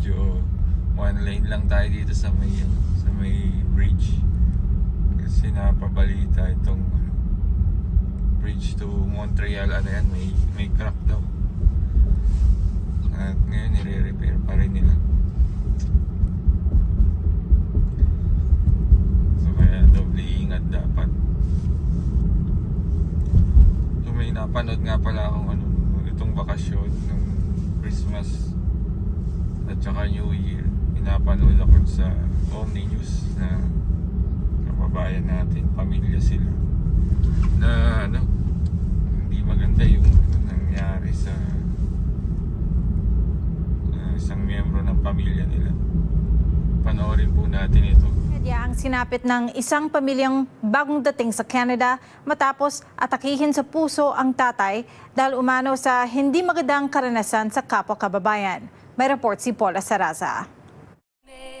medyo one lane lang tayo dito sa may ano, sa may bridge. Kasi napabalita itong ano, bridge to Montreal ano yan, may may crack daw. At ngayon nire-repair pa rin nila. So kaya doble ingat dapat. So may napanood nga pala akong ano, itong bakasyon ng Christmas at saka New Year. Pinapanood ako sa Omni News na kababayan natin, pamilya sila. Na ano, hindi maganda yung ano, nangyari sa uh, isang miyembro ng pamilya nila. Panoorin po natin ito. Media ang sinapit ng isang pamilyang bagong dating sa Canada matapos atakihin sa puso ang tatay dahil umano sa hindi magandang karanasan sa kapwa kababayan. May report si Paula Saraza.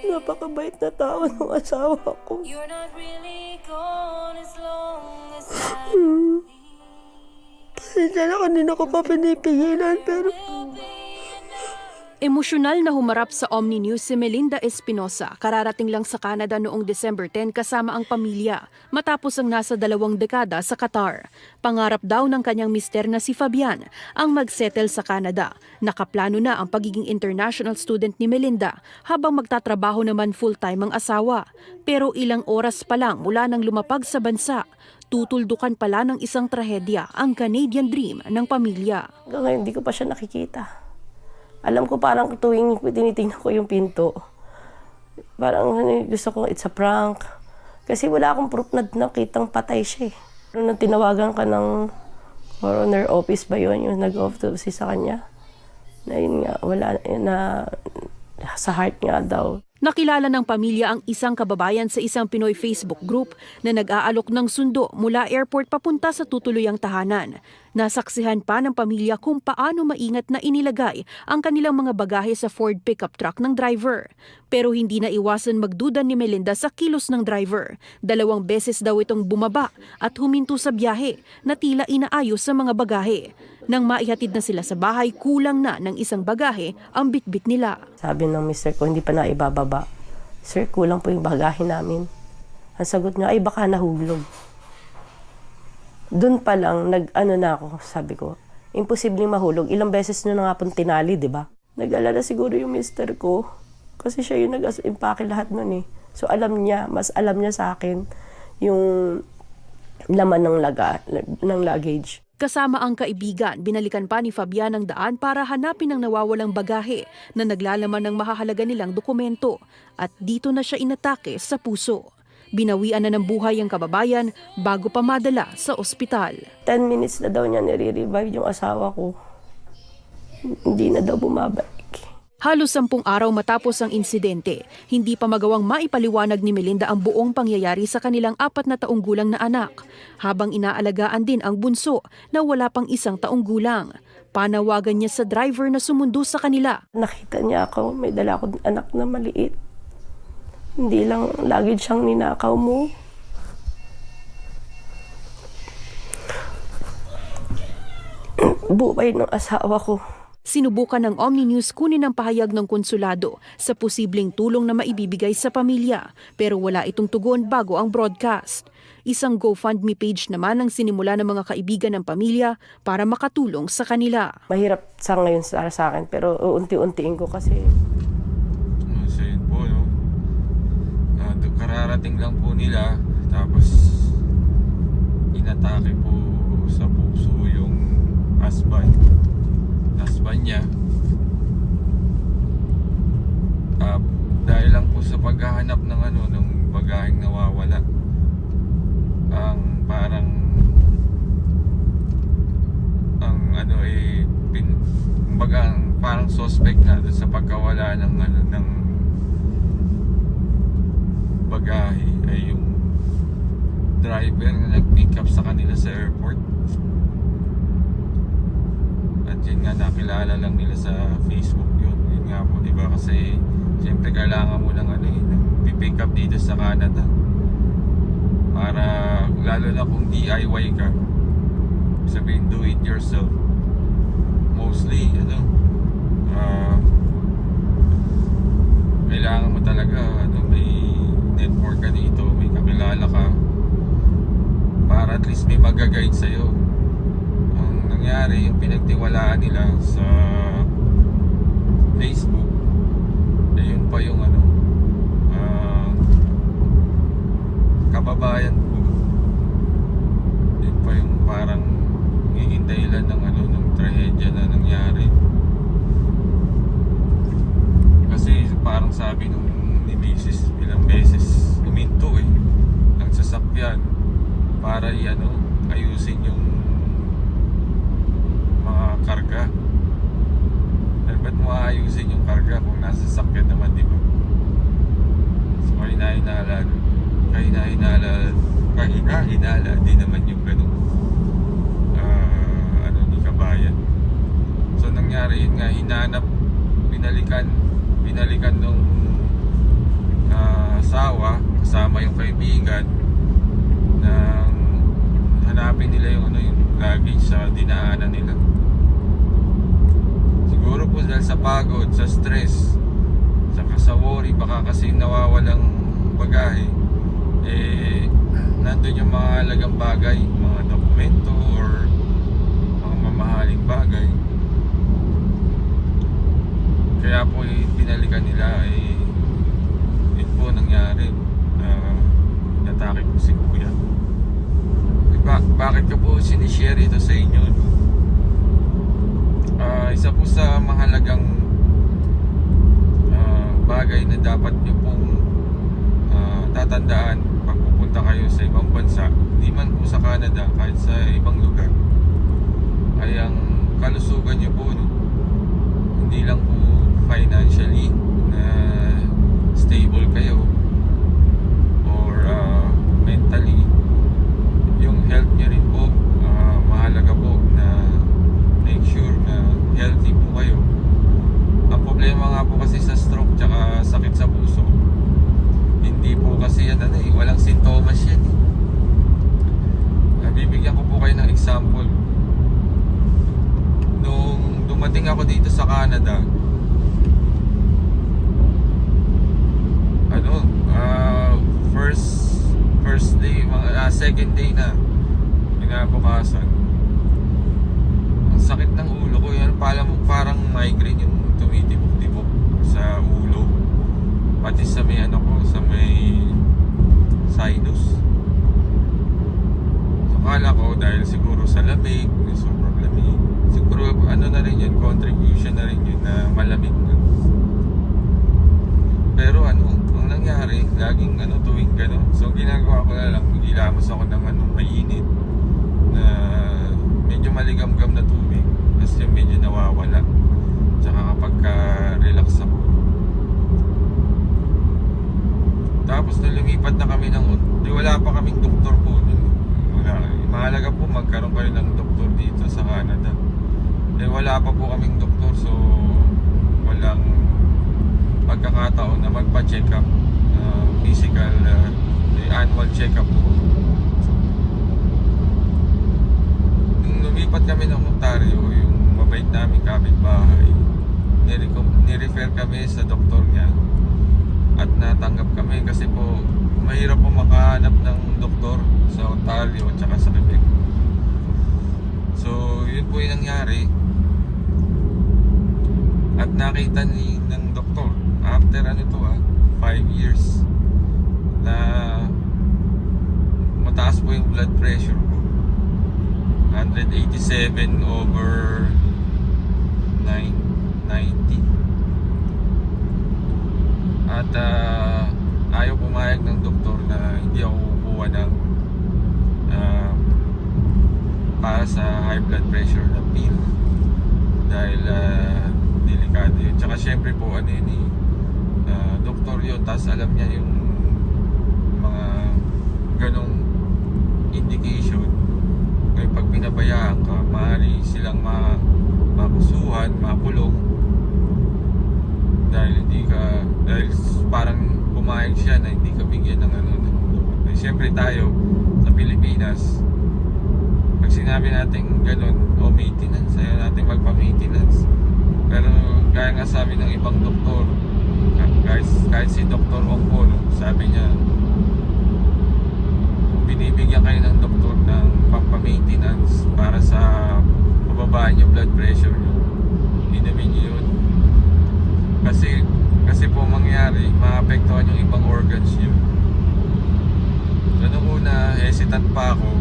Napakabait na tao ng asawa ko. You're not really gone as long as I Pasensya na kanina ko pa pinipigilan pero Emosyonal na humarap sa Omni News si Melinda Espinosa, kararating lang sa Canada noong December 10 kasama ang pamilya, matapos ang nasa dalawang dekada sa Qatar. Pangarap daw ng kanyang mister na si Fabian ang magsettle sa Canada. Nakaplano na ang pagiging international student ni Melinda habang magtatrabaho naman full-time ang asawa. Pero ilang oras pa lang mula nang lumapag sa bansa, tutuldukan pala ng isang trahedya ang Canadian dream ng pamilya. hanggang ngayon hindi ko pa siya nakikita. Alam ko parang tuwing tinitingnan ko yung pinto, parang ano, gusto ko it's a prank. Kasi wala akong proof na nakitang patay siya eh. Pero tinawagan ka ng coroner office ba yun, yung nag-autopsy sa kanya, na yun nga, wala, na sa heart nga daw. Nakilala ng pamilya ang isang kababayan sa isang Pinoy Facebook group na nag-aalok ng sundo mula airport papunta sa tutuluyang tahanan. Nasaksihan pa ng pamilya kung paano maingat na inilagay ang kanilang mga bagahe sa Ford pickup truck ng driver. Pero hindi na iwasan magduda ni Melinda sa kilos ng driver. Dalawang beses daw itong bumaba at huminto sa biyahe na tila inaayos sa mga bagahe. Nang maihatid na sila sa bahay, kulang na ng isang bagahe ang bitbit nila. Sabi ng mister ko, hindi pa na ibababa. Sir, kulang po yung bagahe namin. Ang sagot niya, ay baka nahulog. Doon pa lang, nag-ano na ako, sabi ko, imposibleng mahulog. Ilang beses na nga pong tinali, di ba? Nag-alala siguro yung mister ko. Kasi siya yung nag-impake lahat nun eh. So alam niya, mas alam niya sa akin yung laman ng, laga, ng luggage. Kasama ang kaibigan, binalikan pa ni Fabian ang daan para hanapin ang nawawalang bagahe na naglalaman ng mahahalaga nilang dokumento at dito na siya inatake sa puso. Binawian na ng buhay ang kababayan bago pa madala sa ospital. 10 minutes na daw niya nire-revive yung asawa ko. Hindi na daw bumabalik. Halos sampung araw matapos ang insidente, hindi pa magawang maipaliwanag ni Melinda ang buong pangyayari sa kanilang apat na taong gulang na anak, habang inaalagaan din ang bunso na wala pang isang taong gulang. Panawagan niya sa driver na sumundo sa kanila Nakita niya ako, may dala akong anak na maliit. Hindi lang lagi siyang ninakaw mo. Buhay ng asawa ko. Sinubukan ng Omni News kunin ang pahayag ng konsulado sa posibleng tulong na maibibigay sa pamilya pero wala itong tugon bago ang broadcast. Isang GoFundMe page naman ang sinimula ng mga kaibigan ng pamilya para makatulong sa kanila. Mahirap sa ngayon sa, sa akin pero unti-untiin ko kasi Uh, so yun po, no? Uh, do- kararating lang po nila, tapos inatake po sa puso yung husband. Husband niya. Ah, dahil lang po sa paghahanap ng ano, ng bagaheng nawawala. Ang parang ang ano eh pin, ang parang suspect na sa pagkawala ng ano ng bagahe ay yung driver na nag-pick up sa kanila sa airport. At yun nga nakilala lang nila sa Facebook yun. Yun nga po diba kasi siyempre kailangan mo ng ano eh pick up dito sa Canada. Para lalo na kung DIY ka sabihin do it yourself. Mostly ano network ka dito, may kakilala ka para at least may magaguide sa'yo. Ang nangyari, yung pinagtiwalaan nila sa Facebook ayun pa yung ano uh, kababayan ko. Yun pa yung parang naging dahilan ng ano ng trahedya na nangyari. Kasi parang sabi nung ni Mrs. ilang beses para i-ano, ayusin yung mga karga. Eh, ba't mo aayusin yung karga kung nasa sasakyan naman, di ba? So, kahina-hinala, kahina-hinala, kahina-hinala, di naman yung ganun. ah, ano, ni kabayan. So, nangyari yun nga, hinanap, binalikan, binalikan nung ah, asawa, kasama yung kaibigan, hanapin nila yung ano yung luggage sa dinaanan nila. Siguro po dahil sa pagod, sa stress, sa worry, baka kasi nawawalang bagahe, eh, nandun yung mga halagang bagay, mga dokumento or mga mamahaling bagay. Kaya po eh, binalikan nila eh, yun po nangyari. Uh, natake po si kuya. Ba- bakit ko po sinishare ito sa inyo? Ah, isa po sa mahalagang ah, bagay na dapat nyo pong ah, tatandaan pag pupunta kayo sa ibang bansa, di man po sa Canada, kahit sa ibang lugar, ay ang kalusugan nyo po, no? hindi lang po financially na stable kayo or ah, mentally yung health nyo rin po. Ah, mahalaga po na make sure na healthy po kayo. Ang problema nga po kasi sa stroke tsaka sakit sa puso hindi po kasi yan ano eh walang sintomas yan eh Ah, bibigyan ko po kayo ng example nung dumating ako dito sa Canada ano ah, first first day mga ah, second day na kinabukasan ang sakit ng ulo ko yan parang, parang migraine yung tumitibok-tibok sa ulo pati sa may ano ko sa may sinus so kala ko dahil siguro sa lamig sobrang lamig siguro ano na rin yun contribution na rin yun na malamig na pero ano, ang nangyari, laging ano tuwing gano'n. So ginagawa na gilamos ako ng ano, mainit na medyo maligam-gam na tubig. Yung medyo nawawala. Tsaka kapag ka-relax ako. Tapos nung lumipat na kami ng, di wala pa kaming doktor po nun. Wala. Mahalaga po magkaroon pa rin ng doktor dito sa Canada. Eh wala pa po kaming doktor so walang pagkakataon na magpa-check up uh, physical uh, annual check up po nung lumipat kami ng Ontario yung mabait namin kapitbahay nirefer kami sa doktor niya at natanggap kami kasi po mahirap po makahanap ng doktor sa Ontario at saka sa Quebec. So yun po yung nangyari. At nakita ni ng doktor after ano to ah 5 years na mataas po yung blood pressure ko. 187 over 990 at ah, ayaw pumayag ng doktor na hindi ako kukuha ng ah, para sa high blood pressure na pill. Dahil ah, delikado yun. Tsaka syempre po ano yun ah, doktor yun, tapos alam niya yung mga ganong indication. Kaya pag pinabayaan ka, maaari silang ma makusuhan, makulong dahil hindi ka dahil parang pumayag siya na hindi ka bigyan ng ano eh, syempre tayo sa Pilipinas pag sinabi natin ganun o maintenance ayaw natin magpa-maintenance pero kaya nga sabi ng ibang doktor guys kahit si Dr. Ongpol sabi niya binibigyan kayo ng doktor ng pampamaintenance para sa pababaan yung blood pressure nyo. Inumin nyo yun. Kasi, kasi po mangyari, maapektuhan yung ibang organs nyo. So, nung una, hesitant pa ako.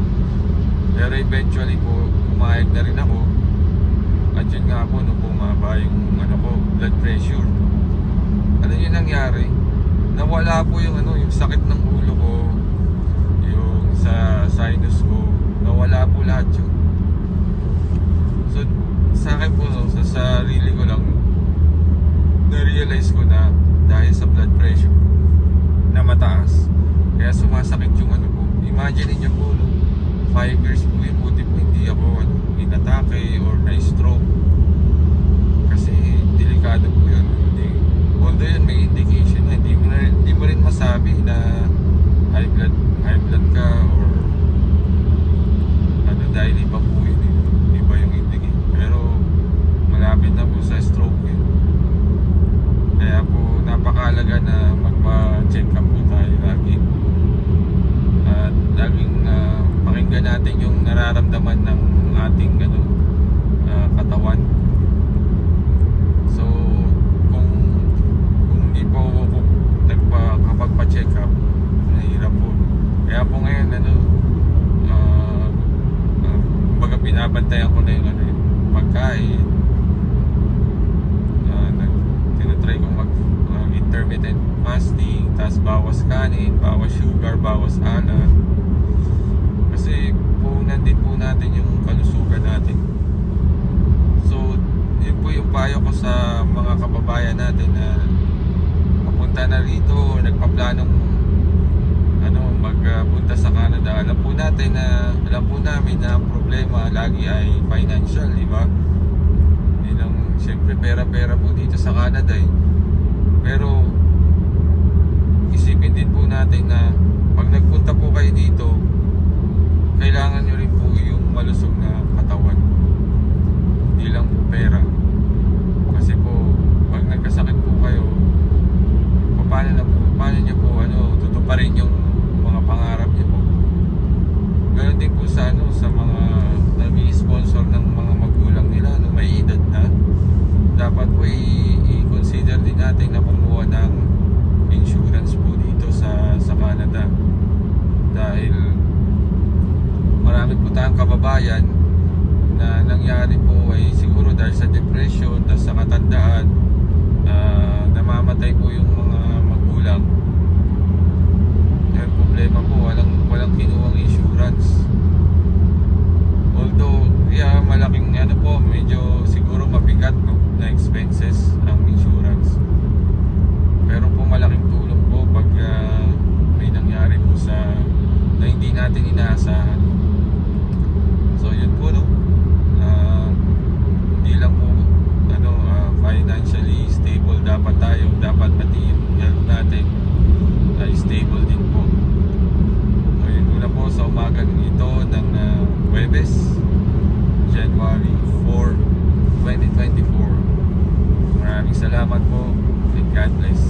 Pero eventually po, pumayag na rin ako. At yun nga po, nung bumaba yung ano ko, blood pressure. Ano yung nangyari? Nawala po yung ano, yung sakit ng sa sinus ko, nawala po lahat yun. So, sa akin po, no, sa sarili ko lang, na-realize ko na dahil sa blood pressure na mataas, kaya sumasakit yung ano po. Imagine niyo po, no, 5 years po yung buti po hindi ako ano, inatake or na-stroke. Kasi delikado po yun. Hindi, although yun may indication na hindi mo, na, hindi mo rin masabi na high blood, high blood ka or ano dahil iba po yun eh. Iba yung indication. Pero malapit na po sa stroke yun. Kaya po napakalaga na magpa-check up po tayo lagi. At laging ah, pakinggan natin yung nararamdaman ng ating ano, ah, katawan. So, kung kung hindi po ako nagpa, kapag pa-check up, nahirap po. Kaya po ngayon, ano, ah, ah, kumbaga binabantayan ko na yung ano, yung pagkain. Uh, nag, kong mag ah, intermittent fasting, tapos bawas kanin, bawas sugar, bawas alat. Kasi puhunan din po natin yung kalusugan natin. So, yun po yung payo ko sa mga kababayan natin na papunta na rito o Canada. Alam po natin na, alam po namin na problema lagi ay financial, di ba? Yun ang, siyempre, pera-pera po dito sa Canada eh. Pero, isipin din po natin na pag nagpunta po kayo dito, kailangan nyo rin po yung malusog na katawan. Hindi lang po pera. Kasi po, pag nagkasakit po kayo, paano na po, paano nyo po, ano, tutuparin yung mga pangarap nyo po. Ganon din po sa, ano, sa mga nag-sponsor ng mga magulang nila, no, may edad na. Dapat po i- i-consider din natin na kumuha ng insurance po dito sa sa Canada. Dahil marami po tayong kababayan na nangyari po ay siguro dahil sa depression, dahil sa katandaan, ah, namamatay po yung mga magulang. Yung problema po, walang, walang kinuwang insurance. Although, yeah, malaking ano po, medyo siguro mabigat no, na expenses ang insurance. Pero po malaking tulong po pag ah, may nangyari po sa na hindi natin inaasahan. financially stable. Dapat tayo dapat pati yung health natin ay stable din po. Ngayon muna po sa umagang ito ng uh, Webes January 4 2024 maraming salamat po and God bless.